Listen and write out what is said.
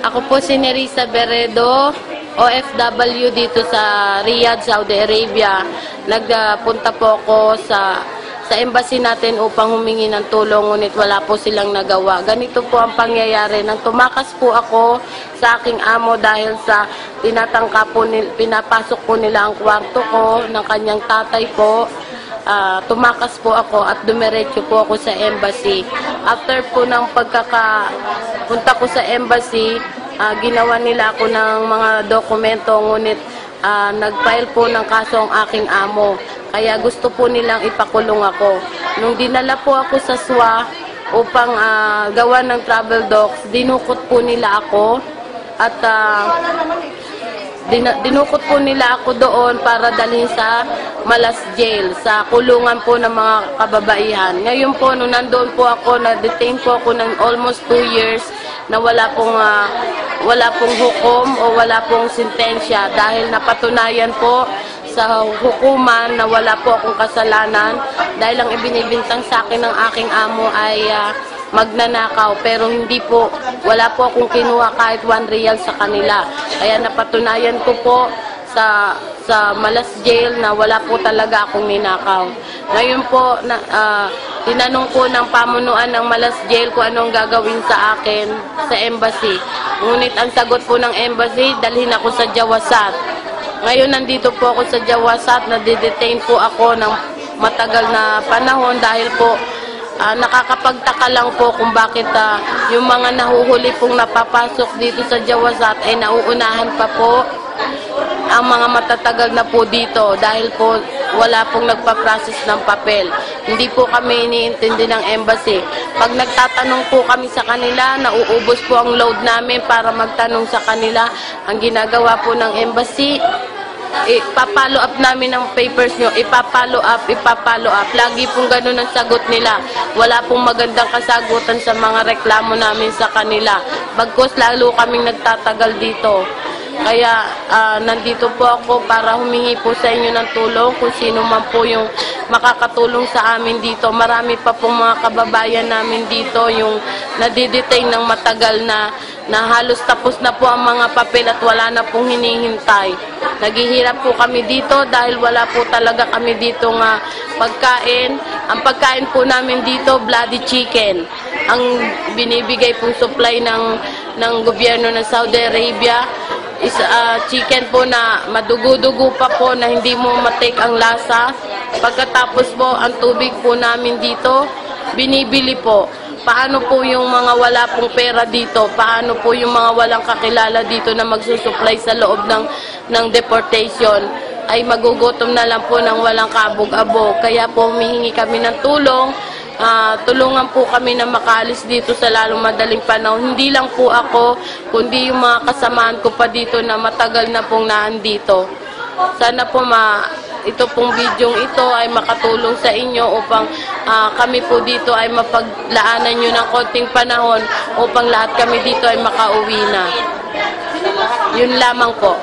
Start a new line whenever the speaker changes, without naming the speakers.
Ako po si Nerissa Beredo, OFW dito sa Riyadh, Saudi Arabia. Nagpunta po ako sa sa embassy natin upang humingi ng tulong ngunit wala po silang nagawa. Ganito po ang pangyayari. Nang tumakas po ako sa aking amo dahil sa tinatangka po, nil, pinapasok po nila ang kwarto ko ng kanyang tatay po. Ah, tumakas po ako at dumiretso po ako sa embassy. After po ng pagkaka punta ko sa embassy, ah, ginawa nila ako ng mga dokumento ngunit ah, nag-file po ng kaso ang aking amo. Kaya gusto po nilang ipakulong ako. Nung dinala po ako sa SWA upang ah, gawa ng travel docs, dinukot po nila ako at ah, Dina- dinukot po nila ako doon para dalhin sa Malas Jail, sa kulungan po ng mga kababaihan. Ngayon po, nung nandoon po ako, na-detain po ako ng almost two years na wala pong, ah, wala pong hukom o wala pong sintensya dahil napatunayan po sa hukuman na wala po akong kasalanan. Dahil ang ibinibintang sa akin ng aking amo ay ah, magnanakaw. Pero hindi po wala po akong kinuha kahit one real sa kanila. Kaya napatunayan ko po sa sa Malas Jail na wala po talaga akong ninakaw. Ngayon po na, ah, tinanong ko ng pamunuan ng Malas Jail kung anong gagawin sa akin sa embassy. Ngunit ang sagot po ng embassy dalhin ako sa Jawasat. Ngayon nandito po ako sa Jawasat na didetain po ako ng matagal na panahon dahil po Ah, nakakapagtaka lang po kung bakit ah, yung mga nahuhuli pong napapasok dito sa Jawasat ay nauunahan pa po ang mga matatagal na po dito dahil po wala pong nagpa-process ng papel. Hindi po kami iniintindi ng embassy. Pag nagtatanong po kami sa kanila, nauubos po ang load namin para magtanong sa kanila. Ang ginagawa po ng embassy, ipapalo up namin ang papers nyo, ipapalo up, ipapalo up. Lagi pong ganun ang sagot nila. Wala pong magandang kasagutan sa mga reklamo namin sa kanila. Bagkos lalo kaming nagtatagal dito. Kaya ah, nandito po ako para humingi po sa inyo ng tulong kung sino man po yung makakatulong sa amin dito. Marami pa pong mga kababayan namin dito yung nadidetain ng matagal na na halos tapos na po ang mga papel at wala na pong hinihintay. Naghihirap po kami dito dahil wala po talaga kami dito nga pagkain. Ang pagkain po namin dito, bloody chicken. Ang binibigay pong supply ng, ng gobyerno ng Saudi Arabia is ah, chicken po na madugo-dugo pa po na hindi mo matik ang lasa. Pagkatapos po, ang tubig po namin dito, binibili po. Paano po yung mga wala pong pera dito? Paano po yung mga walang kakilala dito na magsusupply sa loob ng, ng deportation? Ay magugutom na lang po ng walang kabog-abo. Kaya po humihingi kami ng tulong. Ah, tulungan po kami na makaalis dito sa lalong madaling panahon. Hindi lang po ako, kundi yung mga kasamaan ko pa dito na matagal na pong naandito. Sana po ma ito pong bidyong ito ay makatulong sa inyo upang ah, kami po dito ay mapaglaanan nyo ng konting panahon upang lahat kami dito ay makauwi na. Yun lamang po.